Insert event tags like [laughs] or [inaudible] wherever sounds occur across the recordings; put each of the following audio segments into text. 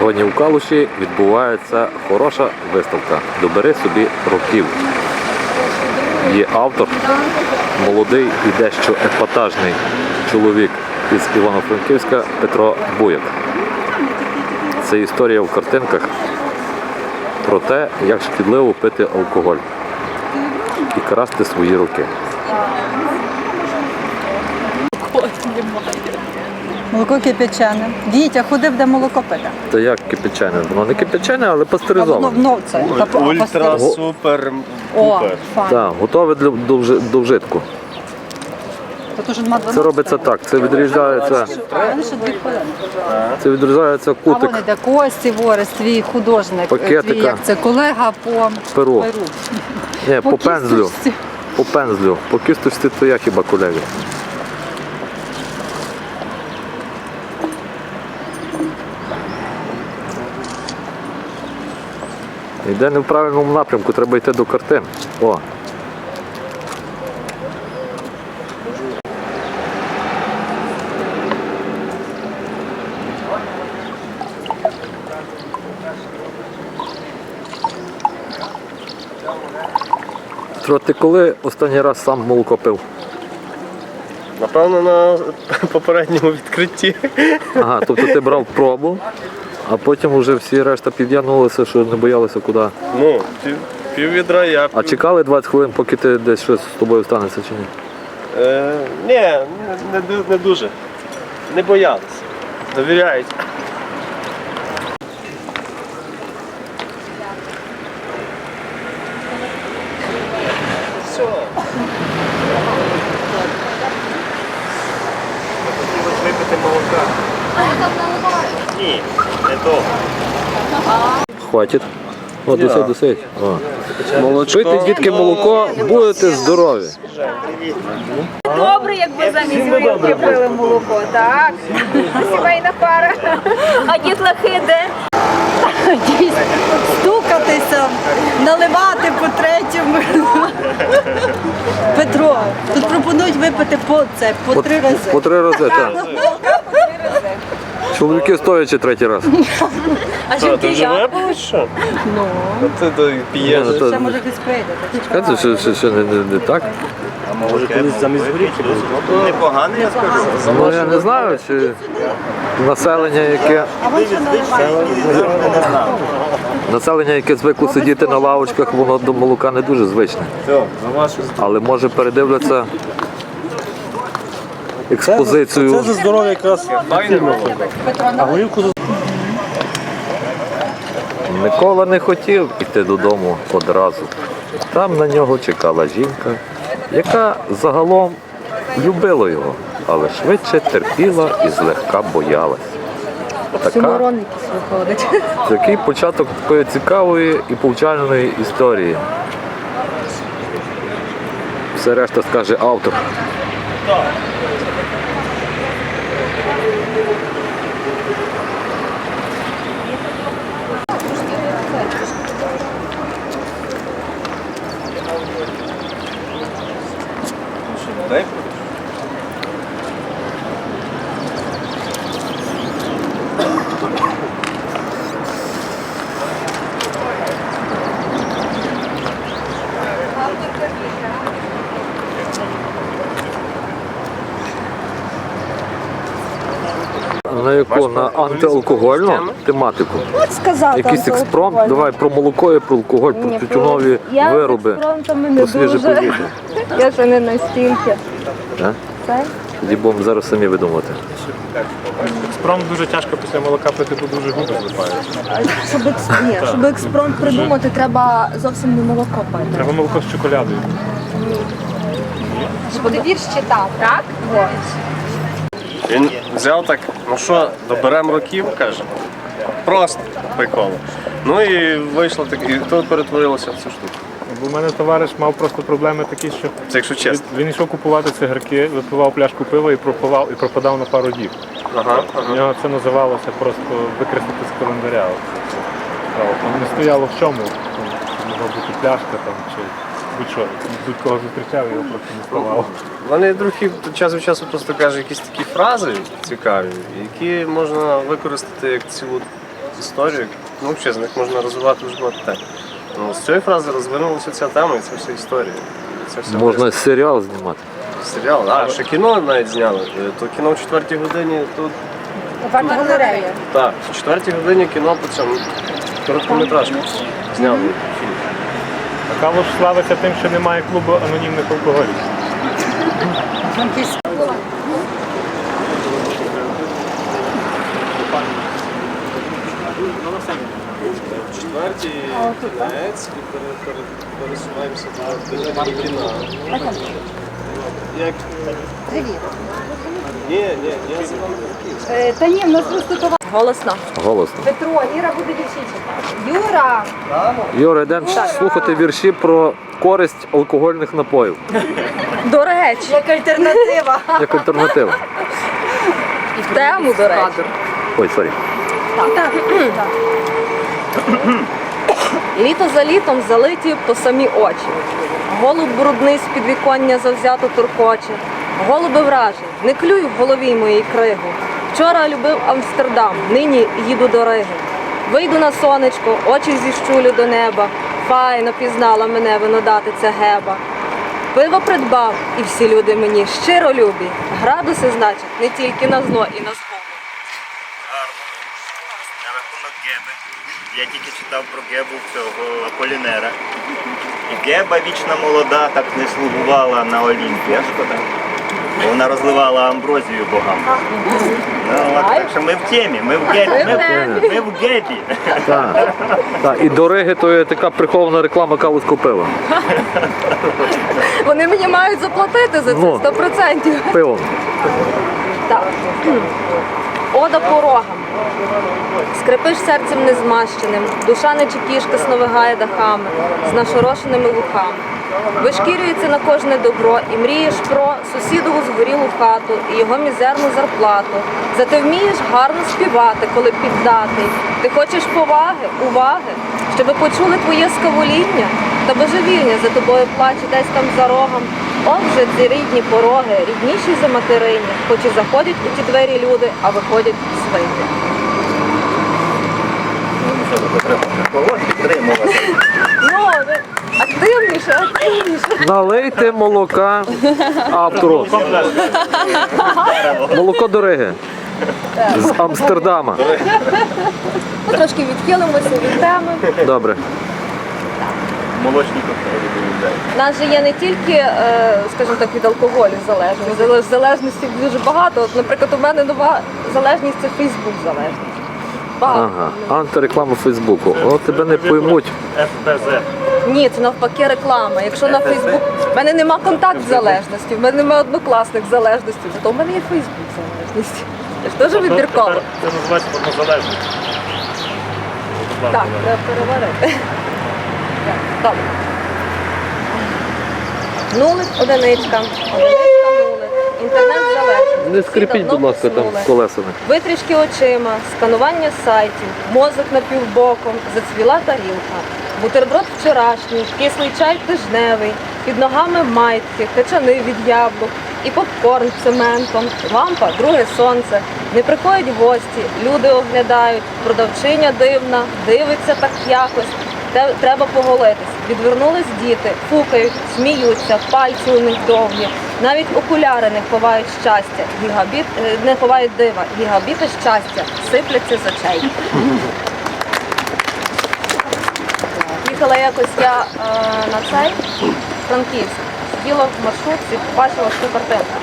Сьогодні у Калуші відбувається хороша виставка Добери собі років. Є автор, молодий і дещо епатажний чоловік із Івано-Франківська Петро Буяк. Це історія в картинках про те, як шкідливо пити алкоголь і красти свої роки. Молоко кипячене. Вітя ходив, де молоко пити. Та як кипячене? Воно не кипячене, але пастеризоване. вно це. Та по- Ультра супер О, файн. Так, готове для до, вжи- до вжитку. То Це робиться так. Це відрізається, ще дві хвилини. це відрізається А кутик вони де Кості Ворес, твій художник, Пакетика. твій, як це колега по перу. перу. Ні, по пензлю. кісточці. По пензлю. По кісточці то я хіба колеги. Йде не в правильному напрямку, треба йти до картин. О. Тро, ти коли останній раз сам молоко пив? Напевно, на [laughs] попередньому відкритті. Ага, тобто ти брав пробу, а потім вже всі решта під'янулися, що не боялися куди. Ну, пів, пів відра я пів. А чекали 20 хвилин, поки ти десь щось з тобою станеться чи ні? Е, ні, не, не, не дуже. Не боялися. Довіряють. Все. Хотілося випити молока. Ні, не то. Хватить. О, досить, досить. О. Молочко. Пийте, дітки, молоко, будете здорові. Добре, якби замість горілки пили молоко, так? Сімейна пара. А дітлахи де? Стукатися, наливати по третьому. Петро, тут пропонують випити по це, по три рази. По три рази, так. Чоловіки стоячи третій раз. А Що, ти вже випили, що? Ну, А ти то п'єш. Ну, ще може хтось прийде. Це ще, ще, ще не, не, не так. Може колись замість горіхи Непогано, я скажу. Ну я не знаю, чи населення, яке населення, яке звикло сидіти на лавочках, воно до молока не дуже звичне. Все, на вашу Але може передивляться експозицію. Це за здоров'я якраз а горілку за Микола не хотів іти додому одразу. Там на нього чекала жінка, яка загалом любила його, але швидше терпіла і злегка боялась. Така, виходить. такий початок такої цікавої і повчальної історії. Все решта скаже автор. На яку? На антиалкогольну тематику. От сказати. Якийсь експромт, давай про молоко і про алкоголь, про тютюнові я вироби, про свіже повітря. Я ще не настільки. Тоді будемо зараз самі видумувати. Спром дуже тяжко після молока пити, бо дуже губи злипають. Щоб, екс- ні, щоб експромт придумати, треба зовсім не молоко пити. Треба молоко з чоколядою. Щоб ти вірш читав, так? Він взяв так, ну що, доберемо років, каже. Просто прикол. Ну і вийшло так, і тут перетворилося в цю штуку. Бо в мене товариш мав просто проблеми такі, що Це якщо чесно. він йшов купувати цигарки, випивав пляшку пива і пропивав і пропадав на пару діб. Ага, У ага. нього це називалося просто викреслити з календаря. От Там не стояло в чому. Там могла бути пляшка там, чи будь-що. Будь-кого зустрічав, його просто не ставало. Вони другі час від часу просто кажуть якісь такі фрази цікаві, які можна використати як цілу історію. Ну, взагалі, з них можна розвивати багато тем. Ну, з цієї фрази розвинулася ця тема і це все історія. Це все Можна серіал знімати. серіал. А, ще кіно навіть зняли. То кіно в четвертій годині тут. Галерея. Так, в четвертій годині кіно по цьому короткометражку зняли Калуш славиться тим, що немає клубу анонімних алкоголів. В четвертій кінець і пересуваємося до кіна. Як? Та ні, в нас просто товар. Голосно. Голосно. Петро, Іра буде вірші читати. Юра! Юра, йдемо слухати вірші про користь алкогольних напоїв До речі, Як альтернатива. як альтернатива. в тему, до речі. Ой, сорі. Літо за літом залиті по самі очі. Голуб брудний з підвіконня завзято туркоче. Голуби вражі, не клюй в голові моїй кригу. Вчора любив Амстердам, нині їду до Риги. Вийду на сонечко, очі зіщулю до неба. Файно пізнала мене винодатиця геба. Пиво придбав, і всі люди мені щиро любі. Градуси, значить, не тільки на зно і на згубу. Гарно. На рахунок Геби. Я тільки читав про Гебу цього Аполінера. Геба вічна молода, так не слугувала на Олімпі, шкода. Бо вона розливала амброзію богам. Ну, от, так що ми в темі, ми в Гебі. Ми, в- ми в Гебі. Так. Так. І до Риги то є така прихована реклама калузького пива. Вони мені мають заплатити за це Ну. 100%. Пивом. Так. Ода порогам. Скрипиш серцем незмащеним, душа не чекішка сновигає дахами, з нашорошеними вухами. Вишкірюється на кожне добро і мрієш про сусідову згорілу хату і його мізерну зарплату. Зате вмієш гарно співати, коли піддатий. Ти хочеш поваги, уваги, щоб почули твоє скавоління та божевільня за тобою плаче десь там за рогом. От вже ці рідні пороги, рідніші за материння, хоч і заходять у ті двері люди, а виходять свині. Ну, ви активніше, активніше. Налийте молока автору. Молоко до Риги. З Амстердама. Ми трошки відхилимося від теми. Добре. Молочні коктейлі. У нас же є не тільки, е, скажімо так, від алкоголю залежність, залеж- залежності дуже багато. От, наприклад, у мене нова залежність це Фейсбук залежність. Багато. Ага. Антиреклама Фейсбуку. О, тебе не поймуть. ФПЗ. Ні, це навпаки реклама. Якщо на Фейсбук в мене нема контакт залежності, в мене немає однокласник залежності, зато в мене є Фейсбук залежність. Це ж теж вибірково. Тепер Це називається однозалежність. Так, треба переварити. Так, Добре. Нулик, одиничка, одиничка, нулик. Інтернет залежність. Не скрипіть, будь ласка, там колесами. Витрішки очима, сканування сайтів, мозок напівбоком, зацвіла тарілка, бутерброд вчорашній, кислий чай тижневий, під ногами майтки, качани від яблук і попкорн цементом, лампа, друге сонце. Не приходять гості, люди оглядають, продавчиня дивна, дивиться так якось. Треба поголитись. Відвернулись діти, фукають, сміються, пальці у них довгі. Навіть окуляри не ховають щастя, гігабіт е, не ховають дива. Гігабіти щастя сипляться з очей. Їхала якось я е, на цей Франківськ, сиділа в маршрутці, побачила таку картинку.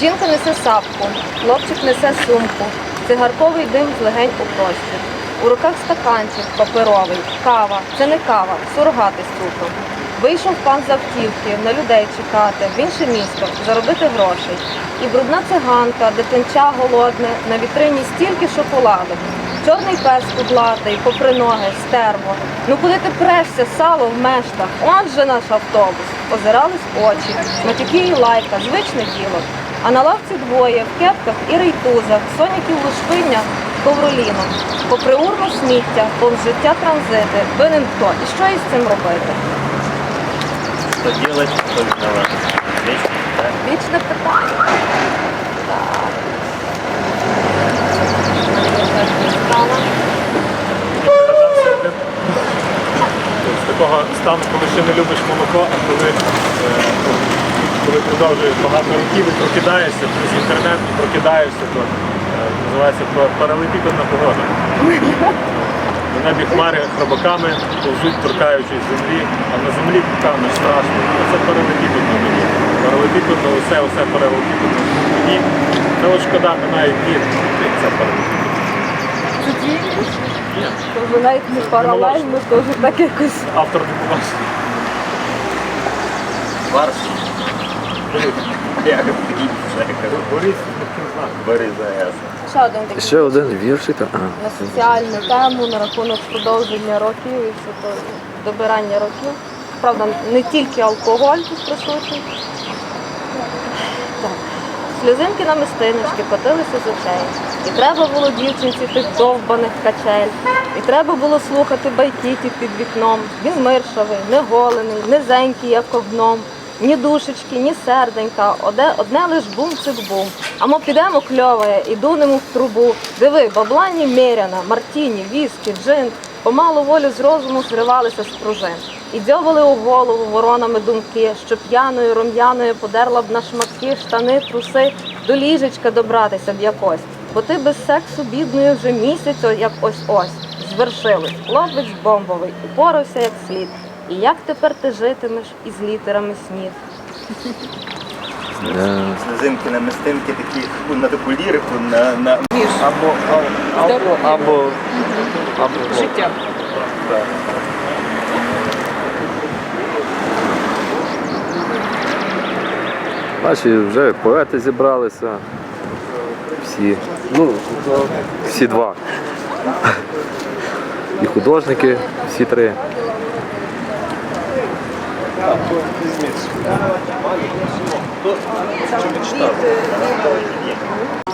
Жінка несе сапку, хлопчик несе сумку, цигарковий дим з легень у простір. У руках стаканчик паперовий, кава. Це не кава, сургати з цукром. Вийшов пан з автівки на людей чекати, в інше місто, заробити грошей. І брудна циганка, дитинча голодне, на вітрині стільки шоколадок. Чорний пес кудлатий, попри ноги, стерво. Ну куди ти прешся, сало в мештах? Он же наш автобус. Озирались очі, матюки і лайка, звичне діло. А на лавці двоє, в кепках і рейтузах, соняків лушпиння, ковроліном. Попри урну сміття, повз життя транзити, винен хто і що із цим робити? Що делать, що виноват. Вічне питання. Так. Я так дістала. Стану, коли ще не любиш молоко, а коли, е, коли продовжуєш багато років і прокидаєшся через інтернет, прокидаєшся, то е, називається па- погода. На небі хмари хробаками повзуть, торкаючись землі, а на землі куками страшно. Це паралелепіпедно мені. Паралелепіпедно, усе, усе паралелепіпедно. Мені це от шкода, минають дні, це паралелепіпедно. Тобто навіть не паралельно, теж так якось. Автор. Варш. Борис знаком. Бери ЗС. Ще один такий Ще один віршик. А, на соціальну тему, на рахунок продовження років і все то добирання років. Правда, не тільки алкоголь тут присутній. Так. Сльозинки на мистиночки котилися з очей. І треба було дівчинці тих довбаних качель. І треба було слухати байкітів під вікном. Він миршавий, не голений, низенький, як ковном. Ні душечки, ні серденька, одне, одне лиш бум-цик-бум. А ми підемо кльоває і дунемо в трубу. Диви, баблані міряна, мартіні, віскі, джин. Помалу волю з розуму зривалися з пружин. І дзьобали у голову воронами думки, що п'яною рум'яною подерла б на шматки штани, труси, до ліжечка добратися б якось. Бо ти без сексу бідною вже місяць, як ось-ось. Звершилось. Хлопець бомбовий, упорався як слід. І як тепер ти житимеш із літерами снів? Слезинки на мистинки такі ну, на таку лірику, на, на... або або або або життя. Наші вже поети зібралися. Всі. Ну, всі два. І художники, всі три.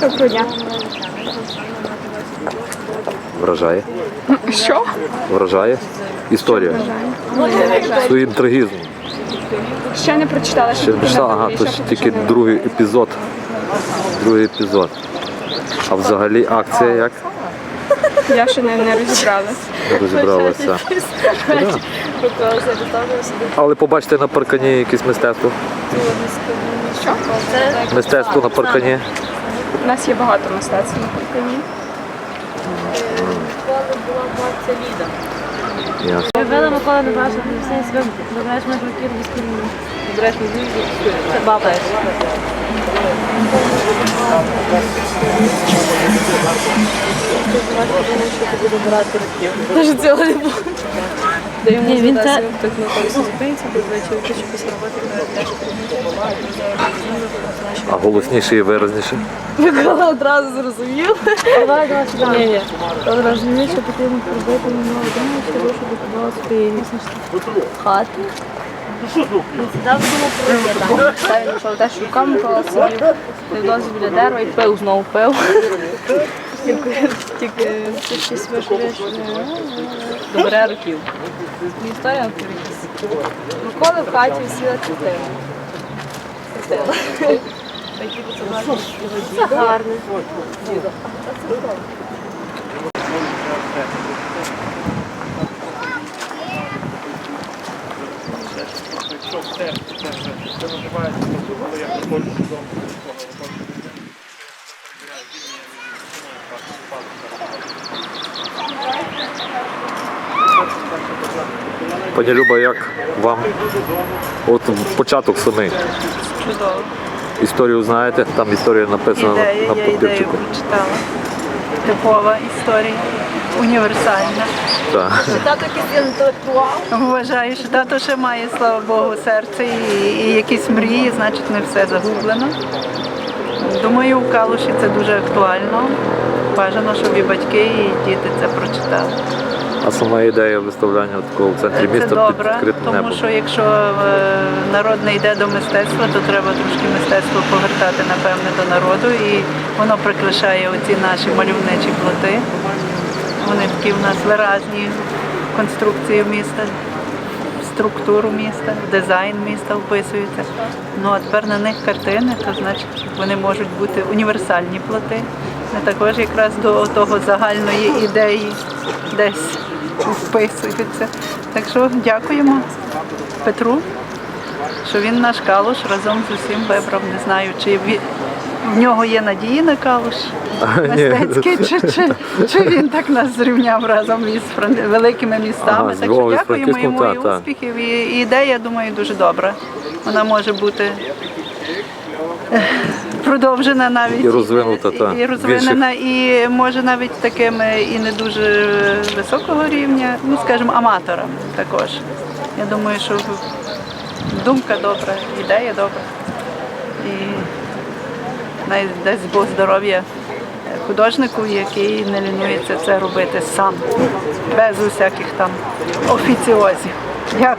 Доброго дня. Вражає. Що? Вражає. Історія. Своїм трагізмом. Ще не прочитала, Ще не прочитала, ага, то ж тільки другий епізод. Другий епізод. А взагалі акція як? Я ще не, не розібралась. Розібралася. Але побачите на паркані якесь мистецтво. Що? Мистецтво на паркані. У нас є багато мистецтв на Куркані. Ясно. Вела Микола не бачила, не все себе забираєш на років без на це бабаєш. Даже цього не було. Ні, він це... А голосніше і виразніше. Микола одразу зрозумів. Давай, давай сюди. Ні, ні. Розумієш, що потрібно пробити на нову дому, що добудувала своєї хати. Знову пив. Добре років. Історія якісь. Миколи в хаті всі чотири. Це гарно. Все це називається, коли я приходжу додому, Пані Люба, як вам? От початок самий. Чудово. Історію знаєте, там історія написана Ідея, на я ідею прочитала. Типова історія, універсальна. Так. Тато якийсь інтелектуал. Вважаю, що тато ще має, слава Богу, серце і, і якісь мрії, значить не все загублено. Думаю, у Калуші це дуже актуально. Бажано, щоб і батьки, і діти це прочитали. А сама ідея виставляння такого в центрі Це міста під добре, відкритим тому небом. що якщо е, народ не йде до мистецтва, то треба трошки мистецтво повертати, напевне, до народу. І воно прикрашає оці наші мальовничі плоти. Вони такі в нас виразні в конструкцію міста, структуру міста, дизайн міста вписуються. Ну а тепер на них картини, то значить вони можуть бути універсальні плоти. Не також якраз до того загальної ідеї десь вписуються. Так що дякуємо Петру, що він наш калуш разом з усім вибрав. Не знаю, чи ві- в нього є надії на калуш мистецький, чи, чи, чи він так нас зрівняв разом із фран- великими містами. Ага, так що дякуємо йому і та, та. успіхів. І, і ідея, думаю, дуже добра. Вона може бути продовжена навіть І розвинута, та, і розвинена, і може навіть такими і не дуже високого рівня, ну скажімо, аматорами також. Я думаю, що думка добра, ідея добра. І навіть дасть Бог здоров'я художнику, який не лінується це робити сам, без усяких там офіціозів. Дякую.